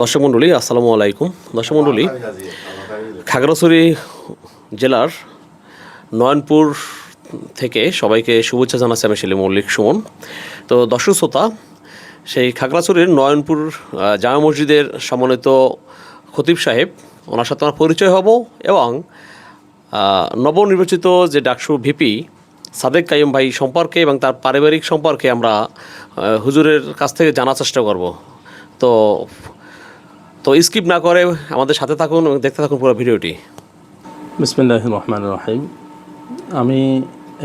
দর্শক মণ্ডলী, আসসালামু আলাইকুম। দর্শক মণ্ডলী, খাগড়াছড়ি জেলার নয়নপুর থেকে সবাইকে শুভেচ্ছা জানাচ্ছি আমি সেলিম মল্লিক সুমন। তো দর্শক শ্রোতা, সেই খাগড়াছড়ির নয়নপুর জামা মসজিদের সম্মানিত খতিব সাহেব, ওনার সাথে আমার পরিচয় হব এবং নবনির্বাচিত যে ডাকসু ভিপি, সাদেক কাইম ভাই সম্পর্কে এবং তার পারিবারিক সম্পর্কে আমরা হুজুরের কাছ থেকে জানার চেষ্টা করব। তো তো স্কিপ না করে আমাদের সাথে থাকুন এবং দেখতে থাকুন পুরো ভিডিওটি। বিসমিল্লাহ রহমান রহিম আমি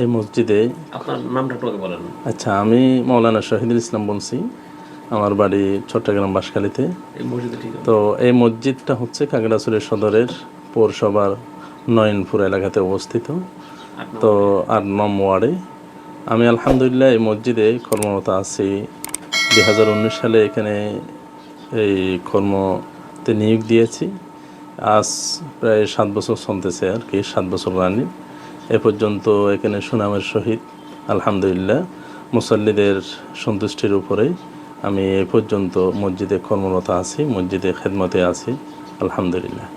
এই মসজিদে আপনার নামটা একটু বলেন। আচ্ছা আমি মৌলানা শহীদুল ইসলাম বলছি আমার বাড়ি চট্টগ্রাম বাসখালীতে এই মসজিদে ঠিক তো এই মসজিদটা হচ্ছে খাগড়াছড়ি সদরের পৌরসভার নয়নপুর এলাকাতে অবস্থিত। তো আট নম ওয়ার্ডে। আমি আলহামদুলিল্লাহ এই মসজিদে কর্মরত আছি। দুই হাজার উনিশ সালে এখানে এই কর্মতে নিয়োগ দিয়েছি। আজ প্রায় সাত বছর চলতেছে আর কি সাত বছর রানি এ পর্যন্ত এখানে সুনামের সহিত আলহামদুলিল্লাহ মুসল্লিদের সন্তুষ্টির উপরেই আমি এ পর্যন্ত মসজিদে কর্মরত আছি মসজিদে খেদমতে আছি আলহামদুলিল্লাহ।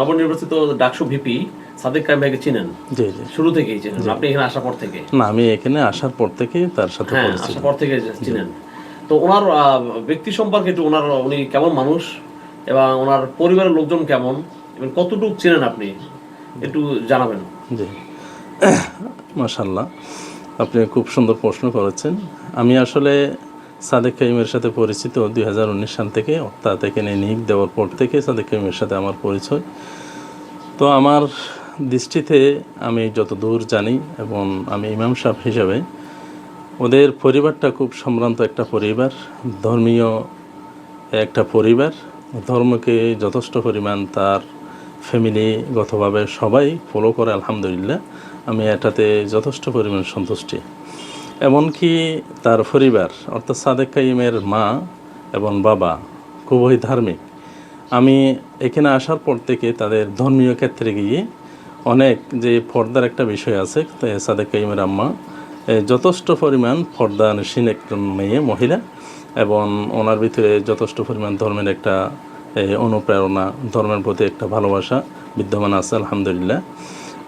নবনির্বাচিত ডাকসু ভিপি সাদেক কাইম ভাইকে চিনেন? জি জি। শুরু থেকেই চিনেন। আপনি এখানে আসার পর থেকে না আমি এখানে আসার পর থেকে তার সাথে হ্যাঁ আসার পর থেকে চিনেন। তো ওনার ব্যক্তি সম্পর্কে একটু ওনার, উনি কেমন মানুষ এবং ওনার পরিবারের লোকজন কেমন? এবং কতটুকু চেনেন আপনি? একটু জানাবেন। জি। মাশাল্লাহ আপনি খুব সুন্দর প্রশ্ন করেছেন। আমি আসলে সাদেক কাইমের সাথে পরিচিত দুই হাজার উনিশ সাল থেকে, অর্থাৎ এখানে নিয়োগ দেওয়ার পর থেকে সাদেক কাইমের সাথে আমার পরিচয়। তো আমার দৃষ্টিতে আমি যত দূর জানি এবং আমি ইমাম সাহেব হিসাবে ওদের পরিবারটা খুব সম্ভ্রান্ত একটা পরিবার, ধর্মীয় একটা পরিবার। ধর্মকে যথেষ্ট পরিমাণ তার ফ্যামিলিগতভাবে সবাই ফলো করে, আলহামদুলিল্লাহ। আমি এটাতে যথেষ্ট পরিমাণ সন্তুষ্টি। এমনকি তার পরিবার, অর্থাৎ সাদেক কাইমের মা এবং বাবা, খুবই ধার্মিক। আমি এখানে আসার পর থেকে তাদের ধর্মীয় ক্ষেত্রে গিয়ে অনেক যে পর্দার একটা বিষয় আছে সাদেক কাইমের আম্মা যথেষ্ট পরিমাণ পর্দা নসীন একজন মেয়ে, মহিলা, এবং ওনার ভিতরে যথেষ্ট পরিমাণ ধর্মের একটা অনুপ্রেরণা, ধর্মের প্রতি একটা ভালোবাসা বিদ্যমান আছে, আলহামদুলিল্লাহ।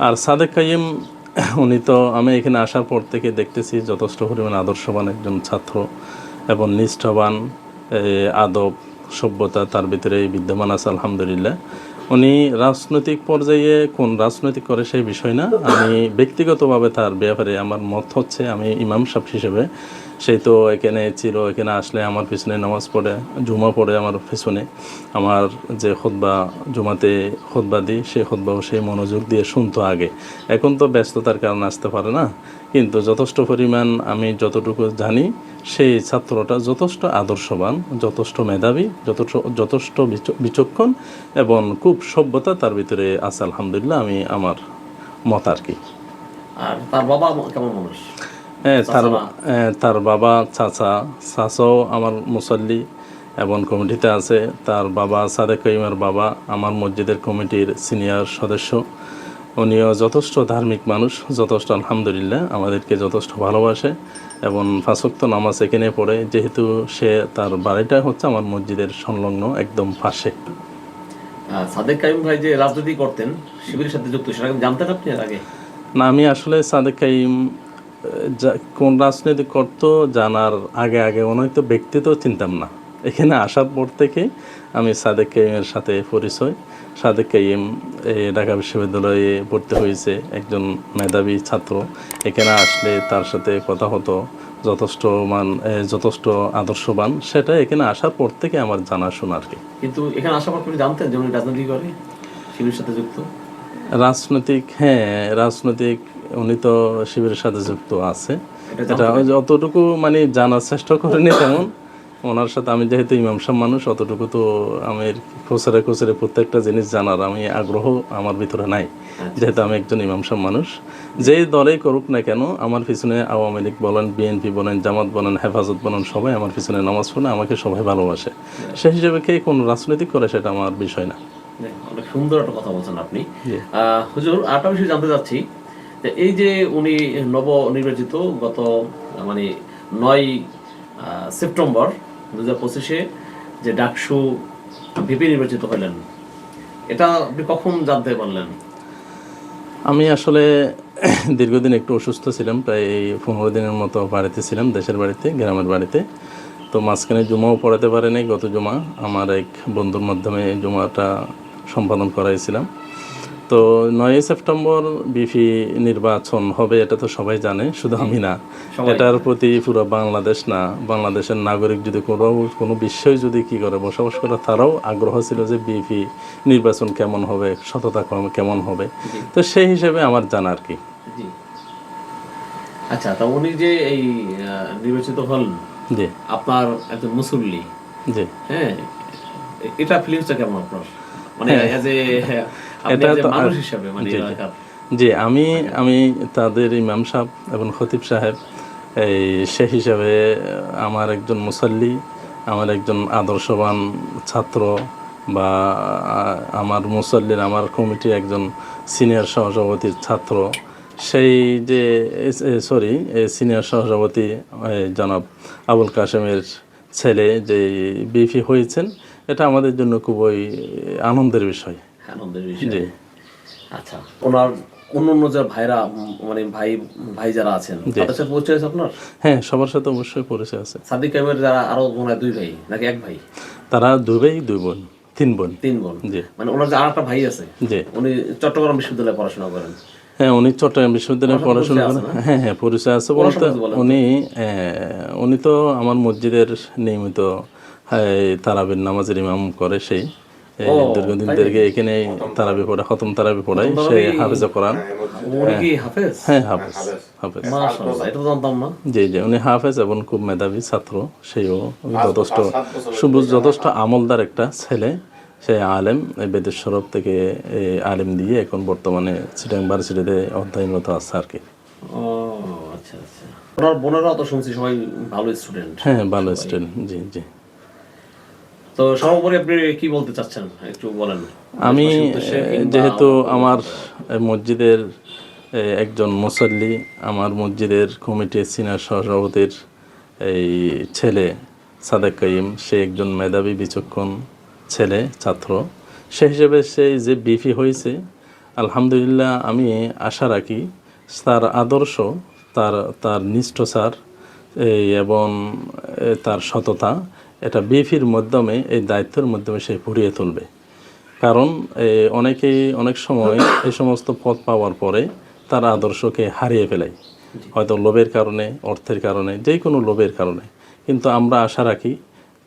আর সাদেক কাইম, উনি তো আমি এখানে আসার পর থেকে দেখতেছি যথেষ্ট পরিমাণ আদর্শবান একজন ছাত্র এবং নিষ্ঠাবান আদব, সভ্যতা তার ভিতরে বিদ্যমান আছে, আলহামদুলিল্লাহ। উনি রাজনৈতিক পর্যায়ে কোন রাজনৈতিক করে সেই বিষয় না। আমি ব্যক্তিগতভাবে তার ব্যাপারে আমার মত হচ্ছে আমি ইমাম সাহেব হিসেবে। সেই তো এখানে ছিল, এখানে আসলে আমার পিছনে নামাজ পড়ে, জুমা পড়ে আমার পিছনে। আমার যে খোদবা জুমাতে খোদবা দিই সেই খোদবাও সেই মনোযোগ দিয়ে শুনতো আগে। এখন তো ব্যস্ততার কারণে আসতে পারে না, কিন্তু যথেষ্ট পরিমাণ আমি যতটুকু জানি, সেই ছাত্রটা যথেষ্ট আদর্শবান, যথেষ্ট মেধাবী, যথেষ্ট যথেষ্ট বিচ- বিচক্ষণ এবং খুব সভ্যতা তার ভিতরে আছে, আলহামদুলিল্লাহ, আমি আমার মত আর কি। আর তার বাবা কেমন মানুষ? তার হ্যাঁ, তার বাবা চাচা চাচাও আমার মুসল্লি এবং কমিটিতে আছে। তার বাবা সাদেক কইমের বাবা আমার মসজিদের কমিটির সিনিয়র সদস্য। উনিও যথেষ্ট ধার্মিক মানুষ যথেষ্ট আলহামদুলিল্লাহ আমাদেরকে যথেষ্ট ভালোবাসে এবং ফাঁসক্ত নামাজ এখানে পড়ে। যেহেতু সে তার বাড়িটা হচ্ছে আমার মসজিদের সংলগ্ন একদম পাশে। সাদেক কাইম ভাই যে রাজনীতি করতেন শিবিরের সাথে যুক্ত সেটা জানতেন আপনি আগে? না আমি আসলে সাদেক কাইম কোন রাজনীতি করতো জানার আগে আগে ওনার তো ব্যক্তি তো চিনতাম না। এখানে আসার পর থেকে আমি সাদেক কাইমের সাথে পরিচয়। সাদেক কাইম ঢাকা বিশ্ববিদ্যালয়ে পড়তে হয়েছে একজন মেধাবী ছাত্র। এখানে আসলে তার সাথে কথা হতো যথেষ্ট মান যথেষ্ট আদর্শবান। সেটা এখানে আসার পর থেকে আমার জানাশোনা আর কি। কিন্তু এখানে আসার পর আপনি জানতেন যে উনি রাজনীতি করে? সাথে যুক্ত? রাজনৈতিক হ্যাঁ রাজনৈতিক উনি তো শিবিরের সাথে যুক্ত আছে। এটা অতটুকু মানে জানার চেষ্টা করিনি তেমন। ওনার সাথে আমি যেহেতু ইমাম সাহেব মানুষ অতটুকু তো আমি খোসরে খোসরে প্রত্যেকটা জিনিস জানার আমি আগ্রহ আমার ভিতরে নাই। যেহেতু আমি একজন ইমাম সাহেব মানুষ। যেই দলেই করুক না কেন আমার পিছনে আওয়ামী লীগ বলেন বিএনপি বলেন জামাত বলেন হেফাজত বলেন সবাই আমার পিছনে নামাজ পড়ে আমাকে সবাই ভালোবাসে। সেই হিসেবে কে কোন রাজনৈতিক করে সেটা আমার বিষয় না। অনেক সুন্দর একটা কথা বলছেন আপনি। হুজুর আরেকটা বিষয় জানতে চাচ্ছি। এই যে উনি নব নির্বাচিত গত মানে নয় সেপ্টেম্বর দু হাজার পঁচিশে যে ডাকসু ভিপি নির্বাচিত হলেন, এটা আপনি কখন জানতে পারলেন? আমি আসলে দীর্ঘদিন একটু অসুস্থ ছিলাম, প্রায় পনেরো দিনের মতো বাড়িতে ছিলাম, দেশের বাড়িতে, গ্রামের বাড়িতে। তো মাঝখানে জুমাও পড়াতে পারেনি, গত জুমা। আমার এক বন্ধুর মাধ্যমে জুমাটা সম্পাদন করাইছিলাম। তো নয়ই সেপ্টেম্বর বিপি নির্বাচন হবে এটা তো সবাই জানে শুধু আমি না। এটার প্রতি পুরো বাংলাদেশ না বাংলাদেশের নাগরিক যদি কোনো কোনো বিশ্বই যদি কি করে বসবাস করে তারাও আগ্রহ ছিল যে বিপি নির্বাচন কেমন হবে সততা কেমন হবে। তো সেই হিসেবে আমার জানা আর কি। আচ্ছা তা উনি যে এই নির্বাচিত হলেন জি। আপনার একজন মুসল্লি। জি। হ্যাঁ এটা ফিলিংসটা কেমন আপনার? মানে এজ এ এটা তো মানুষ হিসাবে মানে জি, আমি আমি তাদের ইমাম সাহেব এবং খতিব সাহেব এই সে হিসাবে আমার একজন মুসল্লি আমার একজন আদর্শবান ছাত্র বা আমার মুসল্লির আমার কমিটির একজন সিনিয়র সহসভাপতির ছাত্র। সেই যে সরি সিনিয়র সহসভাপতি জনাব আবুল কাশেমের ছেলে যে বিপি হয়েছেন এটা আমাদের জন্য খুবই আনন্দের বিষয়। আনন্দের বিষয়। জি। আচ্ছা ওনার অন্য অন্য যে ভাইরা মানে ভাই ভাই যারা আছেন তাদের সাথে পরিচয় আছে আপনার? হ্যাঁ সবার সাথে অবশ্যই পরিচয় আছে। সাদিক কাইমের যারা আরও মনে হয় দুই ভাই নাকি এক ভাই? তারা দুই ভাই দুই বোন তিন বোন। তিন বোন। জি। মানে ওনার যে আর একটা ভাই আছে জি। উনি চট্টগ্রাম বিশ্ববিদ্যালয়ে পড়াশোনা করেন। হ্যাঁ উনি চট্টগ্রাম বিশ্ববিদ্যালয়ে পড়াশোনা করেন। হ্যাঁ হ্যাঁ পরিচয় আছে বলতে উনি উনি তো আমার মসজিদের নিয়মিত তারাবির নামাজের ইমাম করে সেই দীর্ঘদিন থেকে এখানে তারাবি পড়ে খতম তারাবি পড়ায় সে হাফেজা কোরআন। উনি কি হাফেজ? হ্যাঁ হাফেজ হাফেজ। জি জি উনি হাফেজ এবং খুব মেধাবী ছাত্র সেও যথেষ্ট সবুজ যথেষ্ট আমলদার একটা ছেলে সে আলেম এই বেদের সরব থেকে এই আলেম দিয়ে এখন বর্তমানে ভার্সিটিতে অধ্যয়নরত আছে আর কি। ও আচ্ছা আচ্ছা। ওনার বোনেরাও তো শুনছি সবাই ভালো স্টুডেন্ট হ্যাঁ ভালো স্টুডেন্ট জি জি। তো সর্বোপরি আপনি কি বলতে চাচ্ছেন? একটু বলেন। আমি যেহেতু আমার মসজিদের একজন মুসল্লি আমার মসজিদের কমিটির সিনিয়র সহসভাপতির এই ছেলে সাদেক কাইম সে একজন মেধাবী বিচক্ষণ ছেলে ছাত্র। সে হিসেবে সে যে বিফি হয়েছে আলহামদুলিল্লাহ আমি আশা রাখি তার আদর্শ তার তার নিষ্ঠসার এই এবং তার সততা এটা বিএফির মাধ্যমে, এই দায়িত্বের মাধ্যমে সে ভরিয়ে তুলবে। কারণ অনেকেই অনেক সময় এই সমস্ত পদ পাওয়ার পরে তার আদর্শকে হারিয়ে ফেলায় হয়তো লোভের কারণে, অর্থের কারণে যে কোনো লোভের কারণে। কিন্তু আমরা আশা রাখি,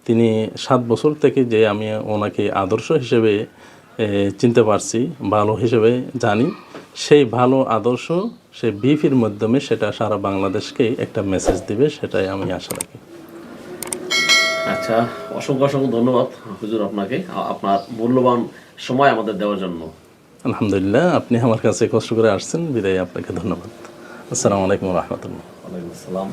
তিনি সাত বছর থেকে যে আমি ওনাকে আদর্শ হিসেবে চিনতে পারছি, ভালো হিসেবে জানি, সেই ভালো আদর্শ সে বিফির মাধ্যমে সেটা সারা বাংলাদেশকে একটা মেসেজ দিবে, সেটাই আমি আশা রাখি। আচ্ছা অসংখ্য অসংখ্য ধন্যবাদ হুজুর আপনাকে আপনার মূল্যবান সময় আমাদের দেওয়ার জন্য। আলহামদুলিল্লাহ আপনি আমার কাছে কষ্ট করে আসছেন বিদায় আপনাকে ধন্যবাদ। আসসালামু আলাইকুম রহমতুল্লাহ। ওয়ালাইকুম আসসালাম।